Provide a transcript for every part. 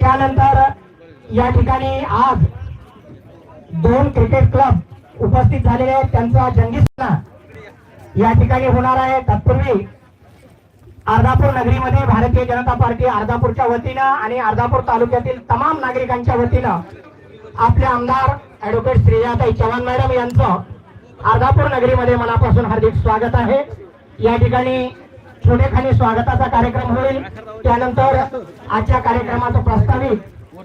त्यानंतर या ठिकाणी आज दोन क्रिकेट क्लब उपस्थित झालेले आहेत. त्यांचा जंगी सामना या ठिकाणी होणार आहे. तत्पूर्वी अर्धापूर नगरीमध्ये भारतीय जनता पार्टी अर्धापूरच्या वतीनं आणि अर्धापूर तालुक्यातील तमाम नागरिकांच्या वतीनं आपले आमदार ऍडव्होकेट श्रीजाताई चव्हाण मॅडम यांचं अर्धापूर नगरीमध्ये मनापासून हार्दिक स्वागत आहे. या ठिकाणी छोटेखानी स्वागताचा कार्यक्रम होईल. त्यानंतर आजच्या कार्यक्रमाचं प्रास्ताविक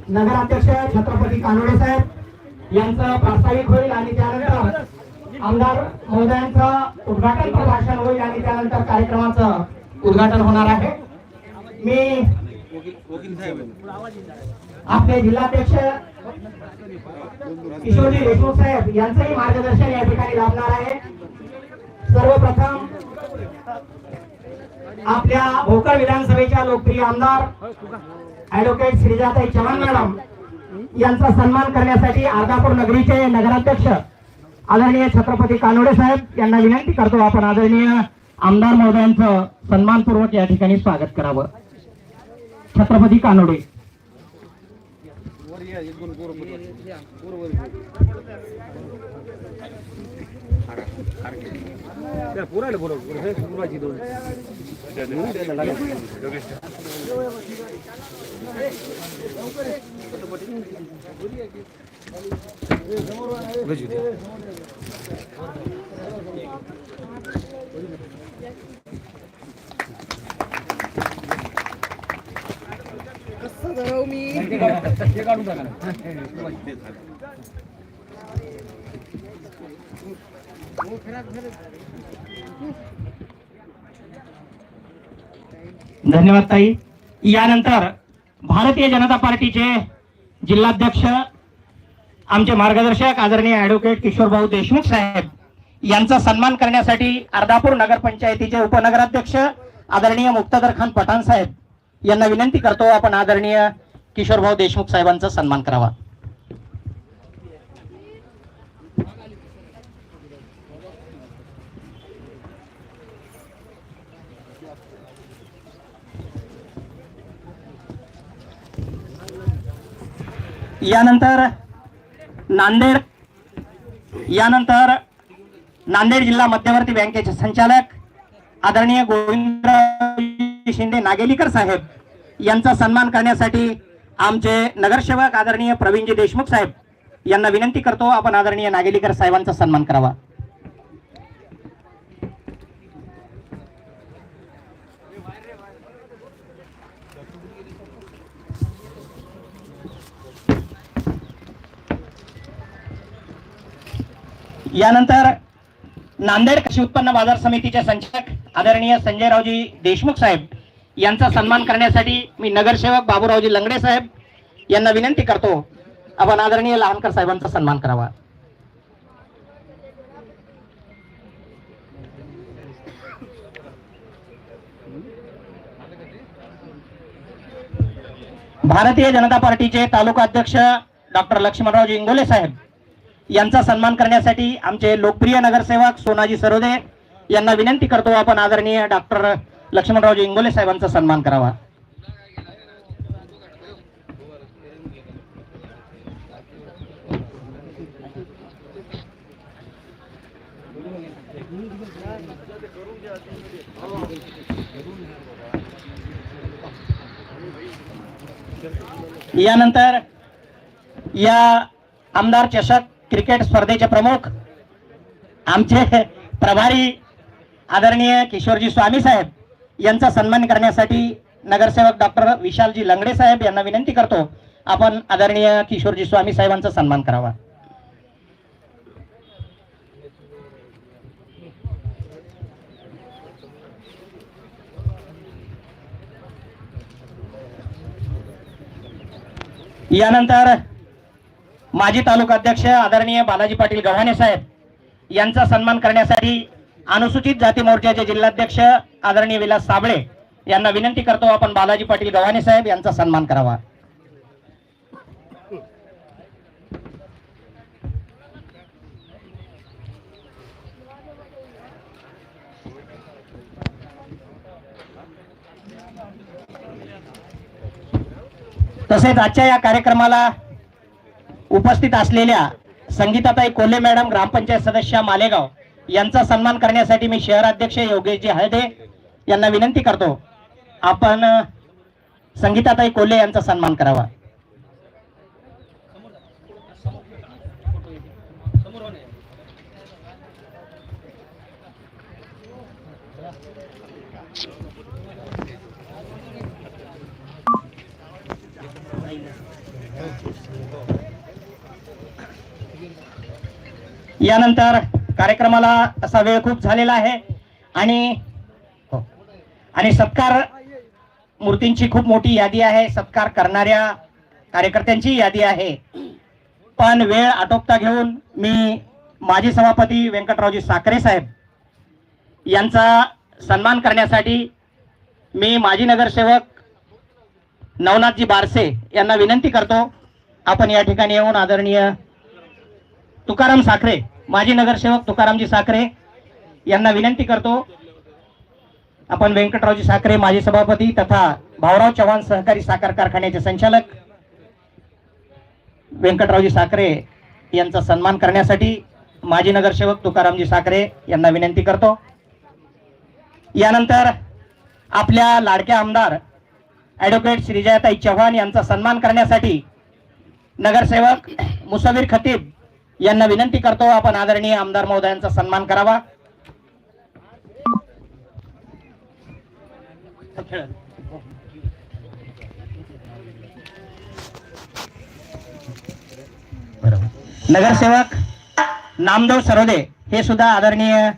नगराध्यक्ष छत्रपती कानोडे साहेब यांचं प्रास्ताविक होईल आणि त्यानंतर आमदार महोदयांचं उद्घाटन भाषण होईल आणि त्यानंतर कार्यक्रमाचं उद्घाटन होणार आहे. मी आपले जिल्हाध्यक्ष किशोरजी देशमुख साहेब यांचंही मार्गदर्शन या ठिकाणी लाभणार आहे. सर्वप्रथम आपल्या भोकर विधानसभेच्या लोकप्रिय आमदार ऍडव्होकेट श्रीजाताई चव्हाण मॅडम यांचा सन्मान करण्यासाठी अर्धापूर नगरीचे नगराध्यक्ष आदरणीय छत्रपती कानोडे साहेब यांना विनंती करतो. आपण आदरणीय आमदार महोदयांचं सन्मानपूर्वक या ठिकाणी स्वागत करावं. छत्रपती कानोडे. पुरायला बोलव पुरायची दोन ते काढून टाका. धन्यवाद ताई. यानंतर भारतीय जनता पार्टीचे जिल्हाध्यक्ष आमचे मार्गदर्शक आदरणीय ऍडव्होकेट किशोरभाऊ देशमुख साहेब यांचा सन्मान करण्यासाठी अर्धापूर नगरपंचायतीचे उपनगराध्यक्ष आदरणीय मुक्तादर खान पठाण साहेब यांना विनंती करतो आपण आदरणीय किशोरभाऊ देशमुख साहेबांचा सन्मान करावा. यानंतर नांदेड यानंतर नांदेड जिल्हा मध्यवर्ती बँकेचे संचालक आदरणीय गोविंद शिंदे नागेलीकर साहेब यांचा सन्मान करण्यासाठी आमचे नगरसेवक आदरणीय प्रवीणजी देशमुख साहेब यांना विनंती करतो आपण आदरणीय नागेलीकर साहेबांचा सन्मान करावा. यानंतर नांदेड कृषी उत्पन्न बाजार समितीचे संचालक आदरणीय संजयरावजी देशमुख साहेब यांचा सन्मान करण्यासाठी मी नगरसेवक बाबूरावजी लंगडे साहेब यांना विनंती करतो आपण आदरणीय लहानकर साहेबांचा सन्मान करावा. भारतीय जनता पार्टीचे तालुका अध्यक्ष डॉक्टर लक्ष्मणरावजी इंगोले साहेब यांचा सन्मान करण्यासाठी आमचे लोकप्रिय नगरसेवक सोनाजी सरोदे यांना विनंती करतो. आपण आदरणीय डॉक्टर लक्ष्मणरावजी इंगोले साहेबांचा सन्मान करावा. यानंतर या आमदार चषक क्रिकेट स्पर्धेचे प्रमुख आमचे प्रभारी आदरणीय किशोरजी स्वामी साहेब यांचा सन्मान करण्यासाठी नगरसेवक डॉक्टर विशालजी लंगडे साहेब यांना विनंती करतो आपण आदरणीय किशोरजी स्वामी साहेबांचा सन्मान करावा. यानंतर माजी तालुका अध्यक्ष आदरणीय बालाजी पाटील गव्हाणे साहेब यांचा सन्मान करण्यासाठी अनुसूचित जाती मोर्चाचे जिल्हाध्यक्ष आदरणीय विलास साबळे यांना विनंती करतो आपण बालाजी पाटील गव्हाणे साहेब यांचा सन्मान करावा. तसेच आजच्या या कार्यक्रमाला उपस्थित असलेल्या संगीताताई कोल्हे मॅडम ग्रामपंचायत सदस्य मालेगाव यांचा सन्मान करण्यासाठी मी शहराध्यक्ष योगेशजी हळदे यांना विनंती करतो. आपण संगीताताई कोल्हे यांचा सन्मान करावा. यानंतर कार्यक्रमाला असा वेळ खूप झालेला आहे. आणि हो. आणि सत्कार मूर्तींची खूप मोठी यादी आहे. सत्कार करणाऱ्या कार्यकर्त्यांची यादी आहे. पण वेळ आटोपता घेऊन मी माजी सभापती व्यंकटरावजी साखरे साहेब यांचा सन्मान करण्यासाठी मी माजी नगरसेवक नवनाथजी बारसे यांना विनंती करतो. आपण या ठिकाणी येऊन आदरणीय तुकाराम साखरे माजी नगरसेवक तुकारामजी साखरे यांना विनंती करतो आपण व्यंकटरावजी साखरे माजी सभापती तथा भाऊराव चव्हाण सहकारी साखर कारखान्याचे संचालक व्यंकटरावजी साखरे यांचा सन्मान करण्यासाठी माजी नगरसेवक तुकारामजी साखरे यांना विनंती करतो. यानंतर आपल्या लाडक्या आमदार ॲडव्होकेट श्रीजयाताई चव्हाण यांचा सन्मान करण्यासाठी नगरसेवक मुसवीर खतीब यांना विनंती करतो आपण आदरणीय आमदार महोदयांचा सन्मान करावा. नगरसेवक नामदेव सरोदे हे सुद्धा आदरणीय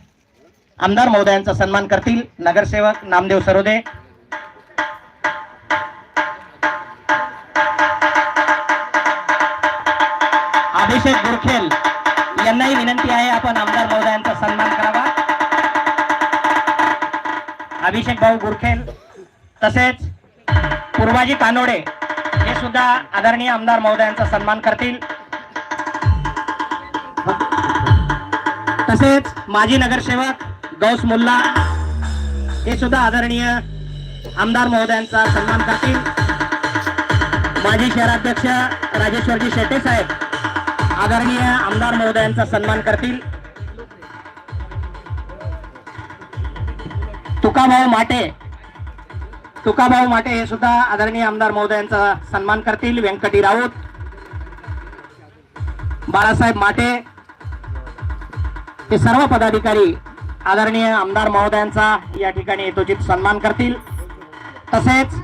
आमदार महोदयांचा सन्मान करतील. नगरसेवक नामदेव सरोदे अभिषेक गुरखेल यांनाही विनंती आहे आपण आमदार महोदयांचा सन्मान करावा. अभिषेक भाऊ गुरखेल तसेच पूर्वाजी कानोडे हे सुद्धा आदरणीय आमदार महोदयांचा सन्मान करतील. तसेच माजी नगरसेवक गौस मुल्ला हे सुद्धा आदरणीय आमदार महोदयांचा सन्मान करतील. माजी शहराध्यक्ष राजेश्वरजी शेटे साहेब आदरणीय आमदार महोदयांचा सन्मान करतील. तुकाभाऊ माटे. तुकाभाऊ माटे हे सुद्धा आदरणीय आमदार महोदयांचा सन्मान करतील. व्यंकटी राऊत. बाळासाहेब माटे. हे सर्व पदाधिकारी आदरणीय आमदार महोदयांचा या ठिकाणी यथोचित सन्मान करतील. तसेच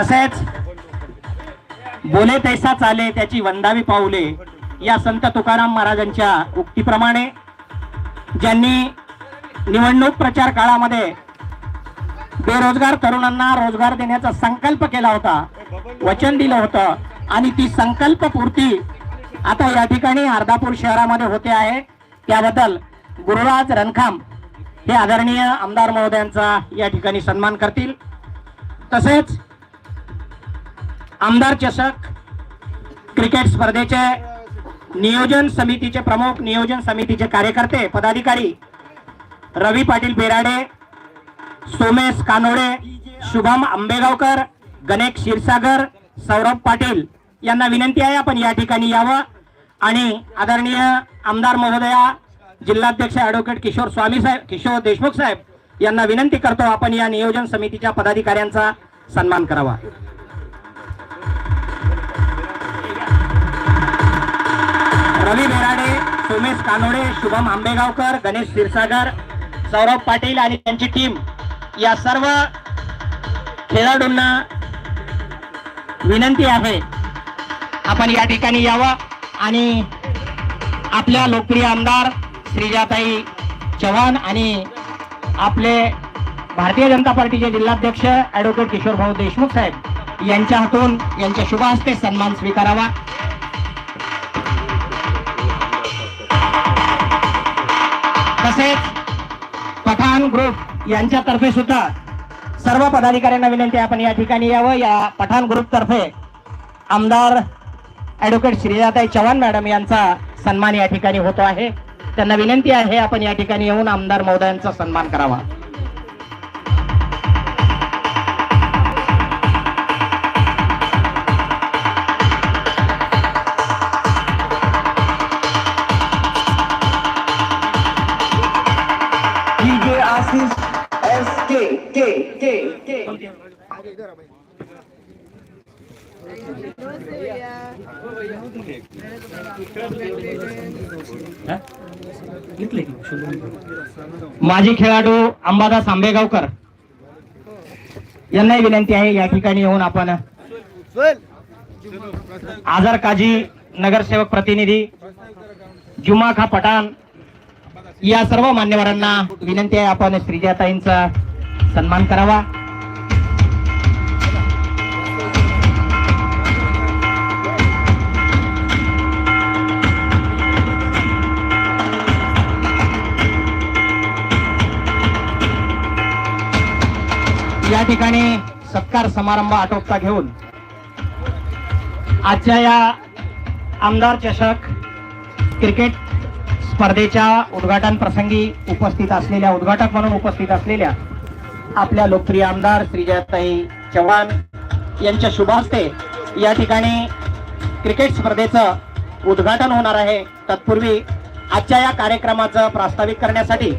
तसेच बोले तैसा चाले त्याची वंदावी पाऊले या संत तुकाराम महाराजांच्या उक्तीप्रमाणे ज्यांनी निवडणूक प्रचार काळामध्ये बेरोजगार तरुणांना रोजगार देण्याचा संकल्प केला होता वचन दिलं होतं आणि ती संकल्प पूर्ती आता या ठिकाणी अर्धापूर शहरामध्ये होते आहे. त्याबद्दल गुरुराज रणखाम हे आदरणीय आमदार महोदयांचा या ठिकाणी सन्मान करतील. तसेच आमदार चषक क्रिकेट स्पर्धेचे नियोजन समितीचे प्रमुख नियोजन समितीचे कार्यकर्ते पदाधिकारी रवी पाटील बेराडे सोमेश कानोडे शुभम आंबेगावकर गणेश क्षीरसागर सौरभ पाटील यांना विनंती आहे आपण या ठिकाणी यावं. आणि आदरणीय आमदार महोदया जिल्हाध्यक्ष ॲडव्होकेट किशोर स्वामी साहेब किशोर देशमुख साहेब यांना विनंती करतो आपण या नियोजन समितीच्या पदाधिकाऱ्यांचा सन्मान करावा. रवी बेराडे सोमेश कानोडे शुभम आंबेगावकर गणेश क्षीरसागर सौरभ पाटील आणि त्यांची टीम या सर्व खेळाडूंना विनंती आहे. आपण या ठिकाणी यावं आणि आपल्या लोकप्रिय आमदार श्रीजाताई चव्हाण आणि आपले भारतीय जनता पार्टीचे जिल्हाध्यक्ष ॲडव्होकेट किशोरभाऊ देशमुख साहेब यांच्या हातून यांच्या शुभ हस्ते सन्मान स्वीकारावा. तसेच पठाण ग्रुप यांच्यातर्फे सुद्धा सर्व पदाधिकाऱ्यांना विनंती आपण या ठिकाणी यावं. या पठाण ग्रुपतर्फे आमदार ॲडव्होकेट श्रीजाताई चव्हाण मॅडम यांचा सन्मान या ठिकाणी होतो आहे. त्यांना विनंती आहे आपण या ठिकाणी येऊन आमदार महोदयांचा सन्मान करावा. आशीष एस के के के के माजी खेळाडू अंबादास आंबेगावकर यांनाही विनंती आहे या ठिकाणी येऊन आपण आझार काजी नगरसेवक प्रतिनिधी जुमा खा पठाण या सर्व मान्यवरांना विनंती आहे आपण श्रीजाताईंचा सन्मान करावा. या ठिकाणी सत्कार समारंभ आटोपता घेऊन आजच्या या आमदार चषक क्रिकेट स्पर्धेच्या उद्घाटन प्रसंगी उपस्थित असलेल्या उद्घाटक म्हणून उपस्थित असलेल्या आपल्या लोकप्रिय आमदार श्रीजयताई चव्हाण यांच्या शुभ हस्ते या ठिकाणी क्रिकेट स्पर्धेचं उद्घाटन होणार आहे. तत्पूर्वी आजच्या या कार्यक्रमाचं प्रास्ताविक करण्यासाठी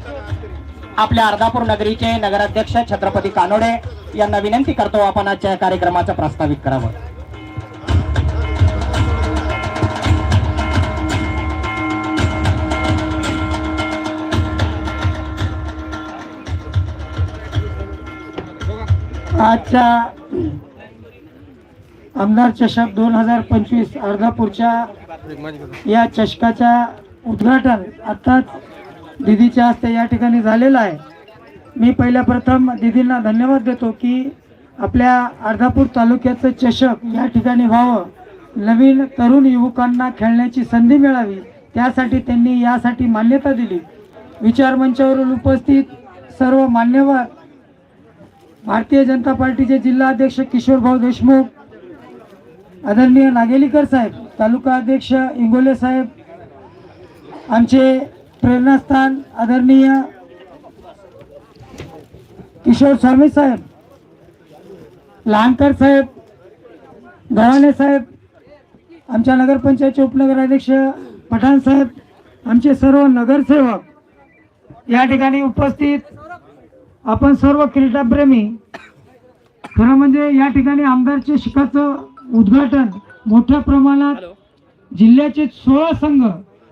आपल्या अर्धापूर नगरीचे नगराध्यक्ष छत्रपती कानोडे यांना विनंती करतो आपण आजच्या या कार्यक्रमाचं प्रास्ताविक करावं. आजच्या आमदार चषक दोन हजार पंचवीस अर्धापूरच्या या चषकाच्या उद्घाटन आत्ताच दिदीच्या हस्ते या ठिकाणी झालेलं आहे. मी पहिल्या प्रथम दिदींना धन्यवाद देतो की आपल्या अर्धापूर तालुक्याचं चषक या ठिकाणी व्हावं. नवीन तरुण युवकांना खेळण्याची संधी मिळावी त्यासाठी त्यांनी यासाठी मान्यता दिली. विचारमंचावरून उपस्थित सर्व मान्यवर भारतीय जनता पार्टीचे जिल्हा अध्यक्ष किशोरभाऊ देशमुख आदरणीय नागेलीकर साहेब तालुका अध्यक्ष इंगोले साहेब आमचे प्रेरणास्थान आदरणीय किशोर स्वामी साहेब लहानकर साहेब गव्हाणे साहेब आमच्या नगरपंचायतचे उपनगराध्यक्ष पठाण साहेब आमचे सर्व नगरसेवक या ठिकाणी उपस्थित आपण सर्व क्रीडाप्रेमी खरं म्हणजे या ठिकाणी आमदारच्या शिकाचं उद्घाटन मोठ्या प्रमाणात जिल्ह्याचे सोळा संघ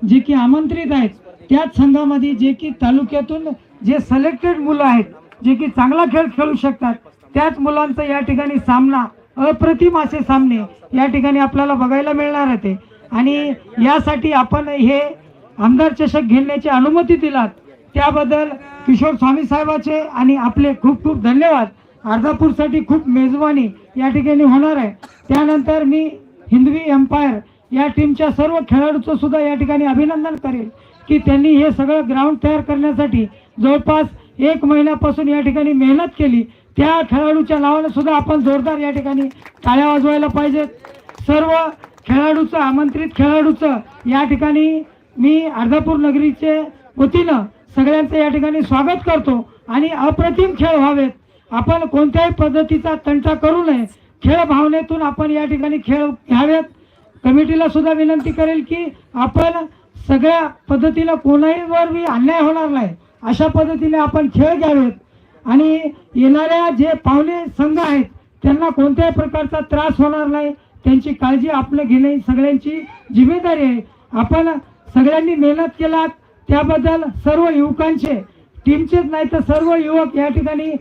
जे की आमंत्रित आहेत त्याच संघामध्ये जे की तालुक्यातून जे सिलेक्टेड मुलं आहेत जे की चांगला खेळ खेळू शकतात त्याच मुलांचा या ठिकाणी सामना अप्रतिम असे सामने या ठिकाणी आपल्याला बघायला मिळणार आहे आणि यासाठी आपण हे आमदार चषक घेण्याची अनुमती दिलात. त्याबद्दल किशोर स्वामी साहेबाचे आणि आपले खूप खूप धन्यवाद. अर्धापूरसाठी खूप मेजवानी या ठिकाणी होणार आहे. त्यानंतर मी हिंदवी एम्पायर या टीमच्या सर्व खेळाडूचं सुद्धा या ठिकाणी अभिनंदन करेल की त्यांनी हे सगळं ग्राउंड तयार करण्यासाठी जवळपास एक महिन्यापासून या ठिकाणी मेहनत केली. त्या खेळाडूच्या नावानं सुद्धा आपण जोरदार या ठिकाणी टाळ्या वाजवायला पाहिजेत. सर्व खेळाडूचं आमंत्रित खेळाडूचं या ठिकाणी मी अर्धापूर नगरीचे वतीनं सगळ्यांचं या ठिकाणी स्वागत करतो आणि अप्रतिम खेळ व्हावेत. आपण कोणत्याही पद्धतीचा तंटा करू नये. खेळ भावनेतून आपण या ठिकाणी खेळ घ्यावेत. कमिटीला सुद्धा विनंती करेल की आपण सगळ्या पद्धतीला कोणाहीवर बी अन्याय होणार नाही. अशा पद्धतीने आपण खेळ घ्यावेत. आणि येणाऱ्या जे पाहुणे संघ आहेत त्यांना कोणत्याही प्रकारचा त्रास होणार नाही. त्यांची काळजी आपलं घेणे सगळ्यांची जिम्मेदारी आहे. आपण सगळ्यांनी मेहनत केलात त्याबद्दल सर्व युवकांचे टीमचेच नाही तर सर्व युवक या ठिकाणी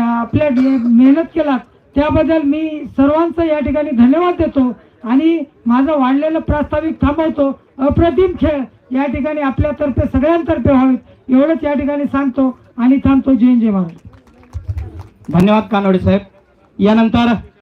आपल्या मेहनत केलात त्याबद्दल मी सर्वांचं या ठिकाणी धन्यवाद देतो आणि माझं वाढलेलं प्रास्ताविक थांबवतो. अप्रतिम खेळ या ठिकाणी आपल्यातर्फे सगळ्यांतर्फे व्हावेत एवढंच या ठिकाणी सांगतो आणि थांबतो. जय जय महाराज धन्यवाद कानोडे साहेब. यानंतर